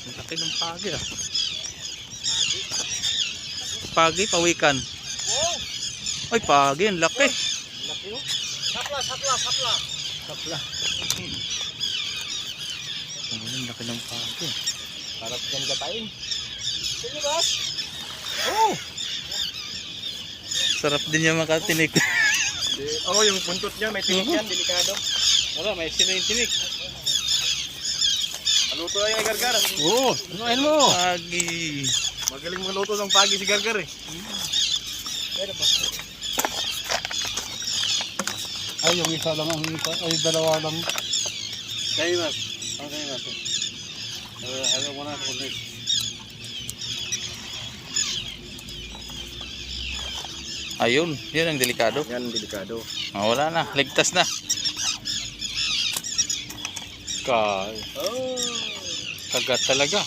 Ang laki ng pagi ah. Pagi, pawikan. Ay, pagi, ang laki. Laki oh. Sapla, sapla, sapla. Sapla. Ang laki ng pagi. Harap yan katain. Sige, boss. Oh! Sarap din yung makatinik. Oh, yung puntot niya, may tinik yan, delikado. Wala, may sino yung tinik. Maluto ay ay gargar. Oo, ano mo? Pagi. Magaling magluto ng pagi si gargar eh. Pero ba? Ay, yung isa lang ang isa, ay dalawa lang. Kayo mas. Ang kayo mas. Ayaw mo na ako ulit. Ayun, yun ang delikado. Yan, delikado. Ah, wala na, ligtas na. Ka Oh! kagat talaga.